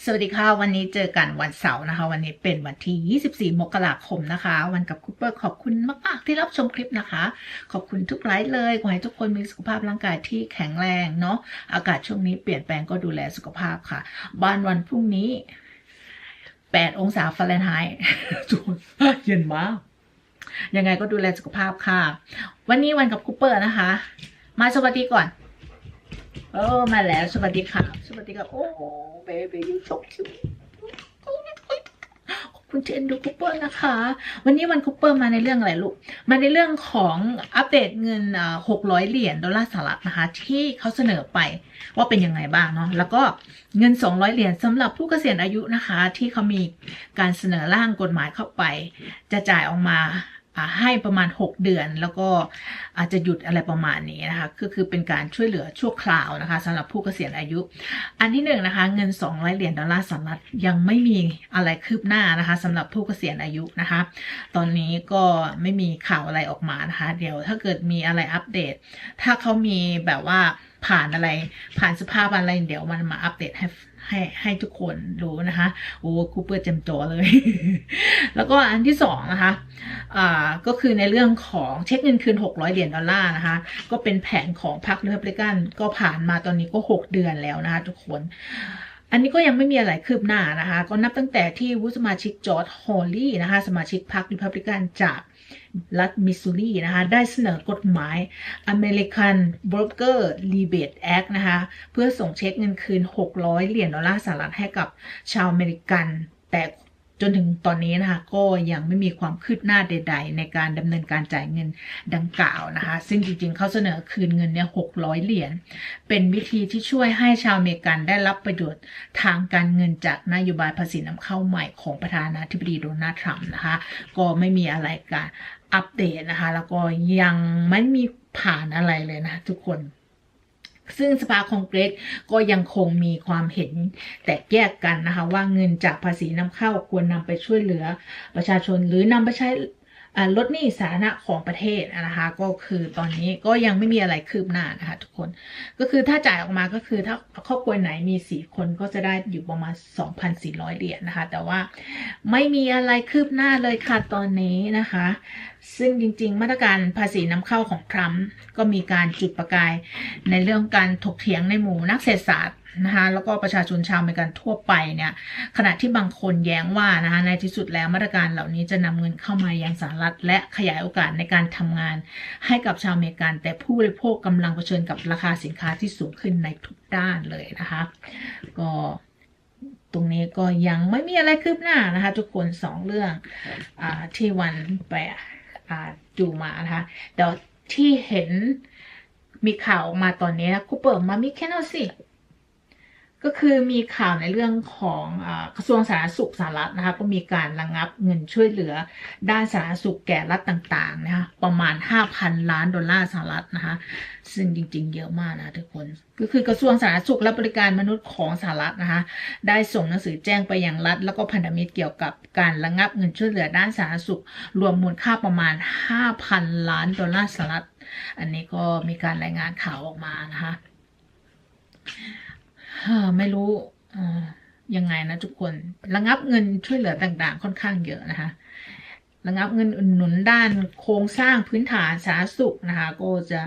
สวัสดีค่ะ วันนี้เจอกันวันเสาร์นะคะ วันนี้เป็นวันที่ 24 มกราคมนะคะ วันกับคูเปอร์ขอบคุณมาก ๆ ที่รับชมคลิปนะคะ ขอบคุณทุกไลค์เลยขอให้ทุกคนมีสุขภาพร่างกายที่แข็งแรงเนาะอากาศช่วงนี้เปลี่ยนแปลงก็ดูแลสุขภาพค่ะ บ้านวันพรุ่งนี้ 8 องศาฟาเรนไฮต์ทุกคนเย็นมากยังไงก็ดูแลสุขภาพค่ะ วันนี้วันกับคูเปอร์นะคะ มาสวัสดีก่อน โอ้มาแล้วสวัสดีค่ะสวัสดีครับโอ้เบบียูชกคิวขอบคุณเอ็นดูคูเปอร์นะคะ วันนี้วันคูเปอร์มาในเรื่องอะไรลูก มาในเรื่องของอัปเดตเงินหกร้อยเหรียญดอลลาร์สหรัฐนะคะ ที่เขาเสนอไปว่าเป็นยังไงบ้างเนาะแล้วก็เงิน 200 เหรียญสำหรับผู้เกษียณอายุนะคะ ที่เขามีการเสนอร่างกฎหมายเข้าไป จะจ่ายออกมา ให้ประมาณ 6 เดือน แล้วก็อาจจะหยุดอะไรประมาณนี้นะคะก็คือเป็นการช่วยเหลือชั่วคราวนะคะสำหรับผู้เกษียณอายุ อันที่หนึ่งนะคะเงิน200เหรียญดอลลาร์สหรัฐยังไม่มีอะไรคืบหน้านะคะสำหรับผู้เกษียณอายุนะคะ ตอนนี้ก็ไม่มีข่าวอะไรออกมานะคะ เดี๋ยวถ้าเกิดมีอะไรอัปเดต ถ้าเขามีแบบว่า ผ่านอะไร ผ่านสภาพอะไร เดี๋ยวมันมาอัปเดตให้ให้ให้ทุกคนรู้นะคะโอ้คูเปอร์เจมจอเลย แล้วก็อันที่สองนะคะอ่าก็คือในเรื่องของเช็คเงินคืน 600 เหรียญดอลลาร์นะคะ ก็เป็นแผนของพรรคเรพับลิกันก็ผ่านมาตอนนี้ก็ 6 เดือนแล้วนะคะทุกคน อันนี้ก็ยังไม่มีอะไรคืบหน้านะคะ ก็นับตั้งแต่ที่วุฒิสมาชิกจอร์ดฮอลลี่นะคะ สมาชิกพรรคริพับลิกันจากรัฐมิสซูรีนะคะ ได้เสนอกฎหมาย American Broker Rebate Act นะคะ เพื่อส่งเช็คเงินคืน 600 เหรียญดอลลาร์สหรัฐให้กับชาวอเมริกัน แต่ จนถึงตอนนี้นะคะก็ยังไม่มีความคืบหน้าใด ๆ ในการดำเนินการจ่ายเงินดังกล่าวนะคะ ซึ่งจริงๆเขาเสนอคืนเงินเนี่ย600เหรียญเป็นวิธีที่ช่วยให้ชาวอเมริกันได้รับประโยชน์ทางการเงินจากนโยบายภาษีนำเข้าใหม่ของประธานาธิบดีโดนัลด์ทรัมป์นะคะ ก็ไม่มีอะไรการอัปเดตนะคะ แล้วก็ยังไม่มีผ่านอะไรเลยนะทุกคน ซึ่งสภาคองเกรสก็ยังคงมีความเห็นแตกแยกกันนะคะว่าเงินจากภาษีนำเข้าควรนำไปช่วยเหลือประชาชนหรือนำไปใช้ ลดหนี้สาธารณะของประเทศนะคะก็คือตอนนี้ก็ยังไม่มีอะไรคืบหน้านะคะทุกคนก็คือถ้าจ่ายออกมาก็คือถ้าครอบครัวไหนมีสี่คนก็จะได้อยู่ประมาณ 2,400 เหรียญนะคะ แต่ว่าไม่มีอะไรคืบหน้าเลยค่ะตอนนี้นะคะ ซึ่งจริง ๆ มาตรการภาษีนำเข้าของทรัมป์ก็มีการจุดประกายในเรื่องการถกเถียงในหมู่นักเศรษฐศาสตร์ นะคะแล้วก็ประชาชนชาวอเมริกันทั่วไปเนี่ยขณะที่บางคนแย้งว่านะคะในที่สุดแล้วมาตรการเหล่านี้จะนำเงินเข้ามายังสหรัฐ และขยายโอกาสในการทำงานให้กับชาวอเมริกัน แต่ผู้บริโภคกำลังเผชิญกับราคาสินค้าที่สูงขึ้นในทุกด้านเลยนะคะ ก็ตรงนี้ก็ยังไม่มีอะไรคืบหน้านะคะ ทุกคนสองเรื่องอที่วันไปอ่าจูมานะคะเดี๋ยวที่เห็นมีข่าวออกมาตอนนี้นะกูเปิดมามีแค่นั้นสิ ก็คือมีข่าวในเรื่องของกระทรวงสาธารณสุขสหรัฐนะคะก็มีการระงงับเงินช่วยเหลือด้านสาธารณสุขแก่รัฐต่างๆนะคะประมาณ 5,000 ล้านดอลลาร์สหรัฐนะคะซึ่งจริงๆ เยอะมากนะทุกคน ก็คือกระทรวงสาธารณสุขและบริการมนุษย์ของสหรัฐนะคะได้ส่งหนังสือแจ้งไปยังรัฐ แล้วก็พันธมิตรเกี่ยวกับการระงับเงินช่วยเหลือด้านสาธารณสุข รวมมูลค่าประมาณ 5,000 ล้านดอลลาร์สหรัฐ อันนี้ก็มีการรายงานข่าวออกมานะคะ ไม่รู้ยังไงนะทุกคนระงับเงินช่วยเหลือต่างๆ ค่อนข้างเยอะนะคะระงับเงินอุดหนุนด้านโครงสร้างพื้นฐานสาธารณสุขนะคะ ก็จะ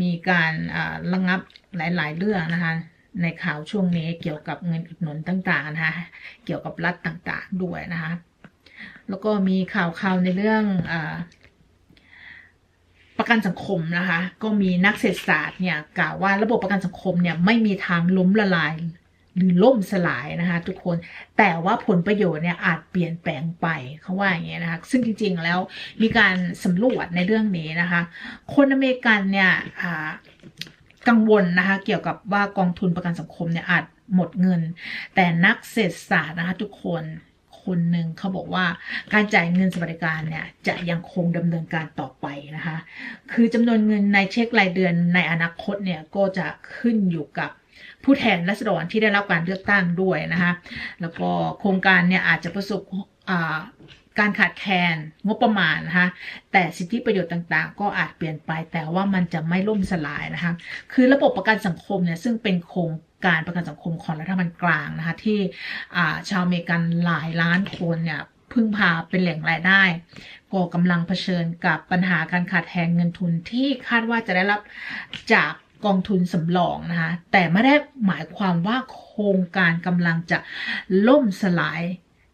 มีการระงับหลาย ๆ เรื่องนะคะ ในข่าวช่วงนี้เกี่ยวกับเงินอุดหนุนต่างๆนะคะเกี่ยวกับรัฐต่างๆด้วยนะคะ แล้วก็มีข่าวข่าวในเรื่องอ ประกันสังคมนะคะ ก็มีนักเศรษฐศาสตร์เนี่ยกล่าวว่าระบบประกันสังคมเนี่ยไม่มีทางล้มละลาย หรือล่มสลายนะคะ ทุกคนแต่ว่าผลประโยชน์เนี่ยอาจเปลี่ยนแปลงไปเขาว่าอย่างเงี้ยนะคะ ซึ่งจริงๆแล้วมีการสำรวจในเรื่องนี้นะคะ คนอเมริกันเนี่ยอ่ากังวลนะคะ เกี่ยวกับว่ากองทุนประกันสังคมเนี่ยอาจหมดเงิน แต่นักเศรษฐศาสตร์นะคะ ทุกคน คนหนึ่งเขาบอกว่าการจ่ายเงินสวัสดิการเนี่ยจะยังคงดำเนินการต่อไปนะคะ คือจำนวนเงินในเช็ครายเดือนในอนาคตเนี่ยก็จะขึ้นอยู่กับผู้แทนรัศดรที่ได้รับการเลือกตั้งด้วยนะคะ แล้วก็โครงการเนี่ยอาจจะประสบอ่า การขาดแคลนงบประมาณนะคะแต่สิทธิประโยชน์ต่างๆ ก็อาจเปลี่ยนไปแต่ว่ามันจะไม่ล่มสลายนะคะคือระบบประกันสังคมเนี่ยซึ่งเป็นโครงการประกันสังคมของรัฐบาลกลางนะคะที่ชาวอเมริกันหลายล้านคนเนี่ยพึ่งพาเป็นแหล่งรายได้ก็กำลังเผชิญกับปัญหาการขาดแคลนเงินทุนที่คาดว่าจะได้รับจากกองทุนสำรองนะคะแต่ไม่ได้หมายความว่าโครงการกำลังจะล่มสลาย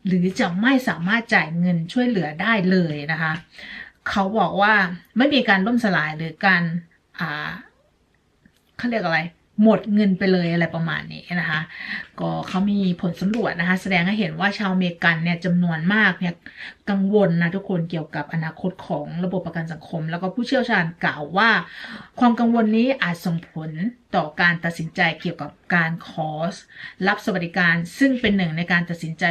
หรือจะไม่สามารถจ่ายเงินช่วยเหลือได้เลยนะคะ เขาบอกว่าไม่มีการล่มสลายหรือการอ่าเขาเรียกอะไร หมดเงินไปเลยอะไรประมาณนี้นะคะ ก็เขามีผลสำรวจนะคะ แสดงให้เห็นว่าชาวอเมริกันเนี่ยจำนวนมากเนี่ยกังวลนะทุกคนเกี่ยวกับอนาคตของระบบประกันสังคม แล้วก็ผู้เชี่ยวชาญกล่าวว่า ความกังวลนี้อาจส่งผล ต่อการตัดสินใจเกี่ยวกับการขอรับสวัสดิการ ซึ่งเป็นหนึ่งในการตัดสินใจ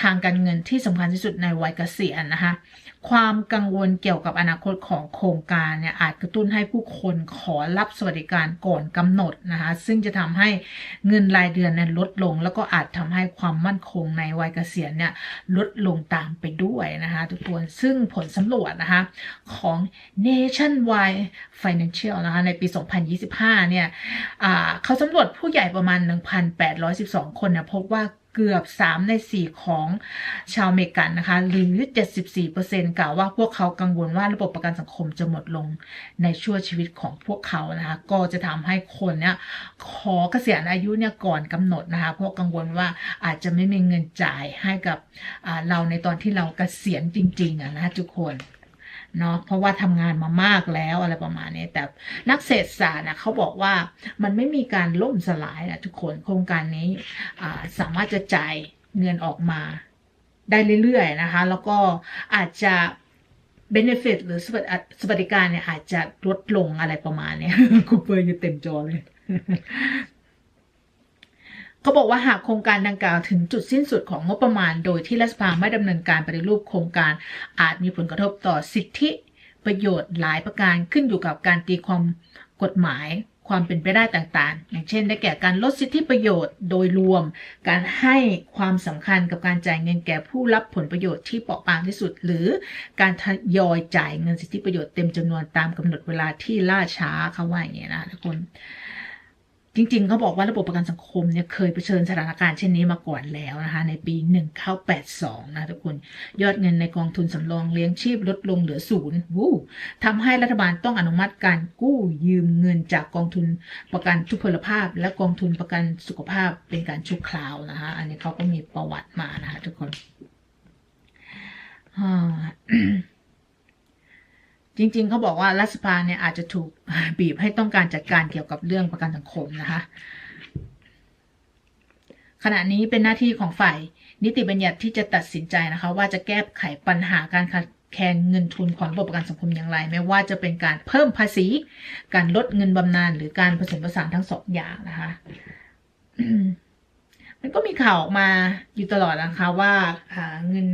ทางการเงินที่สำคัญที่สุดในวัยเกษียณนะคะความกังวลเกี่ยวกับอนาคตของโครงการเนี่ยอาจกระตุ้นให้ผู้คนขอรับสวัสดิการก่อนกำหนดนะคะซึ่งจะทำให้เงินรายเดือนเนี่ยลดลง แล้วก็อาจทำให้ความมั่นคงในวัยเกษียณเนี่ยลดลงตามไปด้วยนะคะทุกคนซึ่งผลสำรวจนะคะของ Nationwide Financial นะคะในปี 2025 เนี่ยอ่าเขาสำรวจผู้ใหญ่ประมาณ 1,812 คนเนี่ยพบว่าเกือบ 3 ใน 4 ของชาวอเมริกันนะคะ หรือ 74%กล่าวว่าพวกเขากังวลว่าระบบประกันสังคมจะหมดลงในช่วงชีวิตของพวกเขานะคะ ก็จะทำให้คนเนี่ยขอเกษียณอายุเนี่ยก่อนกำหนดนะคะ เพราะกังวลว่าอาจจะไม่มีเงินจ่ายให้กับเราในตอนที่เราเกษียณจริงๆอะนะทุกคน เนาะเพราะว่าทำงานมามากแล้วอะไรประมาณนี้ แต่นักเศรษฐศาสตร์นะเขาบอกว่ามันไม่มีการล่มสลายนะทุกคนโครงการนี้สามารถจะจ่ายเงินออกมาได้เรื่อยๆนะคะ แล้วก็อาจจะ benefit หรือสวัสดิการเนี่ยอาจจะลดลงอะไรประมาณนี้ยคูเปอร์อยู่เต็มจอเลย เขาบอกว่าหากโครงการดังกล่าวถึงจุดสิ้นสุดของงบประมาณ โดยที่รัฐสภาไม่ดำเนินการปฏิรูปโครงการอาจมีผลกระทบต่อสิทธิประโยชน์หลายประการขึ้นอยู่กับการตีความกฎหมายความเป็นไปได้ต่างๆ อย่างเช่น ได้แก่การลดสิทธิประโยชน์โดยรวม การให้ความสำคัญกับการจ่ายเงินแก่ผู้รับผลประโยชน์ที่เปราะบางที่สุด หรือการทยอยจ่ายเงินสิทธิประโยชน์เต็มจำนวนตามกำหนดเวลาที่ล่าช้าเขาว่าอย่างนี้นะทุกคน จริงๆเขาบอกว่าระบบประกันสังคมเนี่ยเคยเผชิญสถานการณ์เช่นนี้มาก่อนแล้วนะคะในปี 1982 นะทุกคน ยอดเงินในกองทุนสำรองเลี้ยงชีพลดลงเหลือศูนย์วู้ทำให้รัฐบาลต้องอนุมัติการกู้ยืมเงินจากกองทุนประกันทุพพลภาพ และกองทุนประกันสุขภาพเป็นการชั่วคราวนะคะอันนี้เขาก็มีประวัติมานะคะทุกคนอ่า จริงๆเขาบอกว่ารัฐสภาเนี่ยอาจจะถูกบีบให้ต้องการจัดการเกี่ยวกับเรื่องประกันสังคมนะคะขณะนี้เป็นหน้าที่ของฝ่ายนิติบัญญัติที่จะตัดสินใจนะคะ ว่าจะแก้ไขปัญหาการขาดแคลนเงินทุนของระบบประกันสังคมอย่างไร ไม่ว่าจะเป็นการเพิ่มภาษี การลดเงินบำนาญหรือการผสมผสานทั้งสองอย่างนะคะมันก็มีข่าวออกมาอยู่ตลอดนะคะว่าอ่าเงิน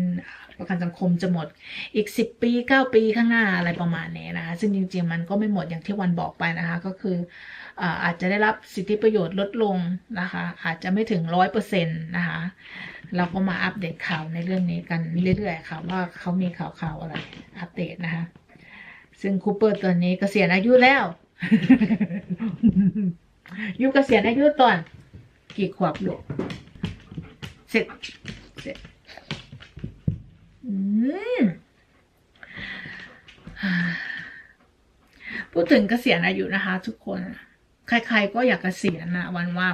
ประกันสังคมจะหมดอีก 10 ปี 9 ปีข้างหน้าอะไรประมาณนี้นะคะซึ่งจริง ๆ มันก็ไม่หมดอย่างที่วันบอกไปนะคะ ก็คืออาจจะได้รับสิทธิประโยชน์ลดลงนะคะ อาจจะไม่ถึงร้อยเปอร์เซ็นต์นะคะ เราก็มาอัปเดตข่าวในเรื่องนี้กันเรื่อยๆค่ะว่าเขามีข่าวข่าวๆอะไรอัปเดตนะคะ ซึ่งคูเปอร์ตัวนี้เกษียณอายุแล้วยู่เกษียณอายุตอน กี่ขวบลูกเสร็จเสร็จ พูดถึงเกษียณอายุนะคะ ทุกคน ใครๆก็อยากเกษียณนะวันว่า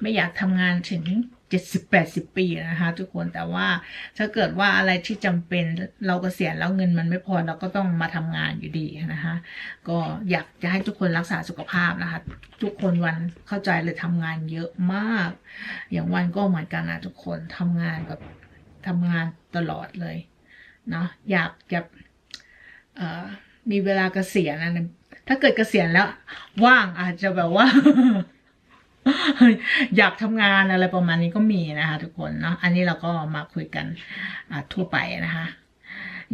ไม่อยากทำงานถึงเจ็ดสิบแปดสิบปีนะคะ ทุกคนแต่ว่าถ้าเกิดว่าอะไรที่จำเป็นเราเกษียณแล้วเงินมันไม่พอเราก็ต้องมาทำงานอยู่ดีนะคะ ก็อยากจะให้ทุกคนรักษาสุขภาพนะคะ ทุกคนวันเข้าใจเลยทำงานเยอะมาก อย่างวันก็เหมือนกันนะทุกคนทำงานแบบทำงานตลอดเลย เนาะอยากจะเอ่อมีเวลาเกษียณนะถ้าเกิดเกษียณแล้ว ว่างอาจจะแบบว่า อยากทำงานอะไรประมาณนี้ก็มีนะคะทุกคนเนาะอันนี้เราก็มาคุยกันทั่วไปนะคะ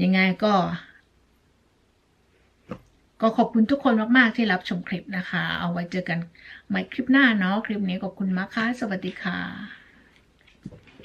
ยังไงก็ ก็ขอบคุณทุกคนมากๆที่รับชมคลิปนะคะ เอาไว้เจอกันใหม่คลิปหน้าเนาะคลิปนี้ขอบคุณมากค่ะสวัสดีค่ะ